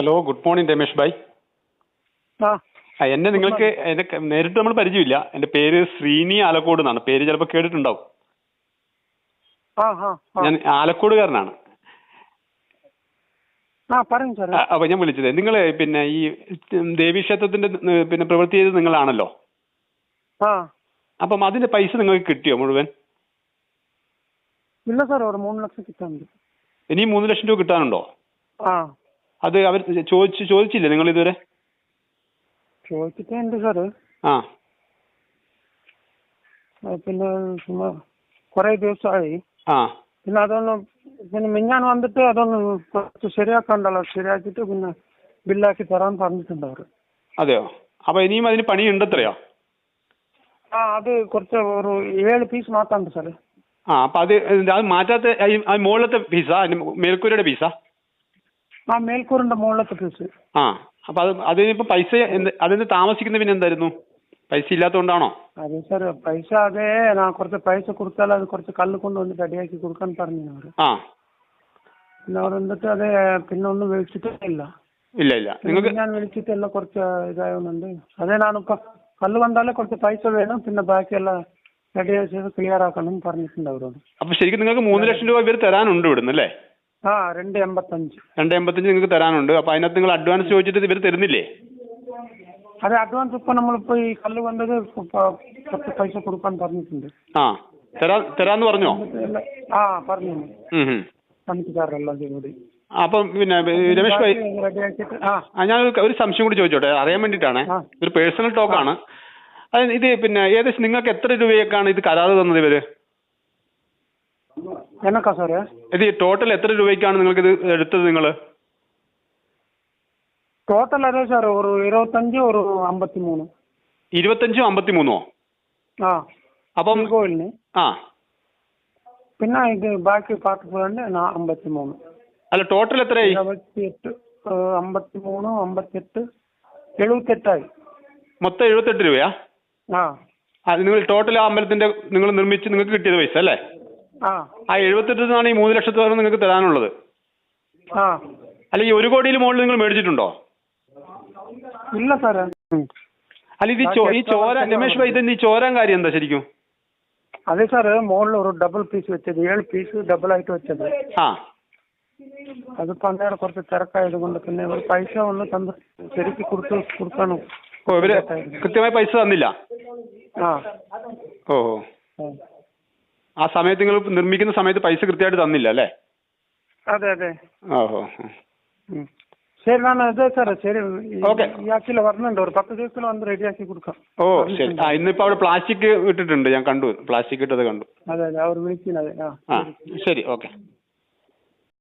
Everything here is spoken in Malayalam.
Hello good morning Ramesh bhai എന്നെ നിങ്ങൾക്ക് എന്നെ നേരിട്ട് നമ്മൾ പരിചയമില്ല. എന്റെ പേര് ശ്രീനി ആലക്കോട് എന്നാണ്. പേര് ചിലപ്പോൾ കേട്ടിട്ടുണ്ടാവും. ഞാൻ ആലക്കോടുകാരനാണ്. അപ്പൊ ഞാൻ വിളിച്ചത് നിങ്ങൾ പിന്നെ ഈ ദേവി ക്ഷേത്രത്തിന്റെ പിന്നെ പ്രവൃത്തി ചെയ്തത് നിങ്ങളാണല്ലോ? അപ്പം അതിന്റെ പൈസ നിങ്ങൾക്ക് കിട്ടിയോ മുഴുവൻ? ഇല്ല സാർ ഒരു മൂന്ന് ലക്ഷം കിട്ടാനുണ്ട്. ഇനി മൂന്ന് ലക്ഷം രൂപ കിട്ടാനുണ്ടോ? അത് അവർ ചോദിച്ചു ചോദിച്ചില്ലേ നിങ്ങൾ ഇതുവരെ? ചോദിച്ചിട്ടുണ്ട് സാർ ആ. പിന്നെ ചുമ്മാ കുറേ ദിവസമായി. ആ. പിന്നെ അതൊന്ന് പിന്നെ മിഞ്ഞാൻ വന്നിട്ട് അതൊന്ന് കുറച്ച് ശരിയാക്കണ്ടല്ലോ. ശരിയാക്കിയിട്ട് പിന്നെ ബില്ലാക്കി തരാൻ പറഞ്ഞിട്ടുണ്ട് അവർ. അതെയോ? അപ്പോൾ ഇനിയും അതിന് പണിയുണ്ടത്രയോ? ആ അത് കുറച്ച് ഒരു ഏഴ് പീസ് മാത്രമുണ്ട് സാറേ. ആ അപ്പൊ അത് അത് മാറ്റാത്ത മുകളിലത്തെ പീസാ? മേൽക്കൂരയുടെ പീസാ? ആ മേൽക്കൂറിന്റെ മുകളിലത്തെ ഫ്യൂസ് ആ അപ്പൊ അത് അതിനിപ്പോ പൈസ എന്ത് അതിന് താമസിക്കുന്ന പിന്നെ എന്തായിരുന്നു? പൈസ ഇല്ലാത്തതുകൊണ്ടാണോ അതെ സാർ പൈസ അതേ ഞാൻ കുറച്ച് പൈസ കൊടുത്താൽ അത് കുറച്ച് കല്ല് കൊണ്ട് വന്നിട്ട് അടിയാക്കി കൊടുക്കാൻ പറഞ്ഞു അവർ ആ. പിന്നെ അവർ എന്നിട്ട് അതെ പിന്നെ ഒന്നും വിളിച്ചിട്ടേ ഇല്ല. ഇല്ല ഇല്ല. നിങ്ങൾക്ക് ഞാൻ വിളിച്ചിട്ടെല്ലാം കുറച്ച് ഇതായതുകൊണ്ട് അതെ ഞാനിപ്പോ കല്ല് കണ്ടാലേ കുറച്ച് പൈസ വേണം പിന്നെ ബാക്കിയെല്ലാം റെഡി ചെയ്ത് ക്ലിയർ ആക്കണം പറഞ്ഞിട്ടുണ്ട് അവരോട്. അപ്പൊ ശരിക്കും നിങ്ങൾക്ക് മൂന്ന് ലക്ഷം രൂപ ഇവർ തരാനുണ്ട് ഇവിടുന്ന് അല്ലേ? ആ രണ്ട് എൺപത്തഞ്ച്. രണ്ട് എൺപത്തഞ്ച് നിങ്ങൾക്ക് തരാനുണ്ട്. അപ്പോൾ അതിനകത്ത് നിങ്ങൾ അഡ്വാൻസ് ചോദിച്ചിട്ട് ഇവർ തരുന്നില്ലേ? അതെ അഡ്വാൻസ് ഇപ്പൊ നമ്മളിപ്പോ ഈ കല്ല് വന്നത് കുറച്ച് പൈസ കൊടുക്കാൻ പറഞ്ഞിട്ടുണ്ട്. ആ തരാ തരാന്ന് പറഞ്ഞോ? ആ പറഞ്ഞു. ഉം. പണിക്കാരെല്ലാം കൂടി അപ്പം പിന്നെ രമേഷ് ഭായ് ആ. ഞാൻ ഒരു- ഒരു സംശയം കൂടി ചോദിച്ചോട്ടെ. അറിയാൻ വേണ്ടിയിട്ടാണ്. ഒരു പേഴ്സണൽ ടോക്കാണ് അത് ഇത് പിന്നെ ഏകദേശം നിങ്ങൾക്ക് എത്ര രൂപയൊക്കെയാണ് ഇത് കരാറ് തന്നത് ഇവർ? എന്നൊക്കെ സാറേ ഇത് ടോട്ടൽ എത്ര രൂപയ്ക്കാണ് നിങ്ങൾക്ക് ഇത് എടുത്തത് നിങ്ങൾ ടോട്ടൽ അതെ സാർ ഒരു ഇരുപത്തഞ്ച് ഒരു അമ്പത്തി മൂന്ന് ഇരുപത്തഞ്ചോ അമ്പത്തി മൂന്നോ അപ്പം കോയിലിന് ആ. പിന്നെ ഇത് ബാക്കി പാട്ട് പോകാണ്ട് അമ്പത്തി മൂന്ന് അല്ല ടോട്ടൽ എത്രയായി? അമ്പത്തി മൂന്ന് അമ്പത്തെട്ട് എഴുപത്തെട്ടായി മൊത്തം എഴുപത്തെട്ട് രൂപയാ? ആ. ആ നിങ്ങൾ ടോട്ടൽ ആ അമ്പലത്തിന്റെ നിങ്ങൾ നിർമ്മിച്ച് നിങ്ങൾക്ക് കിട്ടിയത് പൈസ അല്ലേ? ആ. എഴുപത്തെട്ടിൽ നിന്നാണ് ഈ മൂന്ന് ലക്ഷത്തോളം നിങ്ങൾക്ക് തരാനുള്ളത്. ആ. അല്ല ഈ ഒരു കോടിയിൽ മുകളിൽ നിങ്ങൾ മേടിച്ചിട്ടുണ്ടോ? ഇല്ല സാറേ. അല്ല ഇത് ഈ ചോ- ഈ ചോര രമേഷ് ഭായ് ഇത് ഈ ചോരാൻ കാര്യം എന്താ ശരിക്കും? അതെ സാറ് മോളിൽ ഒരു ഡബിൾ പീസ് വെച്ചത്. ഏഴ് പീസ് ഡബിൾ ആയിട്ട് വെച്ചത്. ആ. അതിപ്പോ അന്നേരം കുറച്ച് തിരക്കായത് കൊണ്ട് പിന്നെ ഒരു പൈസ ഒന്ന് തന്ന് ശരിക്ക് കൊടുത്ത് കൊടുക്കണം. ഓ ഇവർ കൃത്യമായി പൈസ തന്നില്ല? ആ. ഓ ഓ. ആ. ആ സമയത്ത് നിങ്ങൾ നിർമ്മിക്കുന്ന സമയത്ത് പൈസ കൃത്യമായിട്ട് തന്നില്ല അല്ലേ? അതെ അതെ. ഓഹോ. ഉം. ശരി ഓ ശരി. ആ ഇന്നിപ്പോ അവിടെ പ്ലാസ്റ്റിക് ഇട്ടിട്ടുണ്ട്. ഞാൻ കണ്ടു. പ്ലാസ്റ്റിക് ഇട്ടത് കണ്ടു. അതെ അതെ. അവർ വിളിക്കുന്നത് ആ ആ ശരി ഓക്കെ.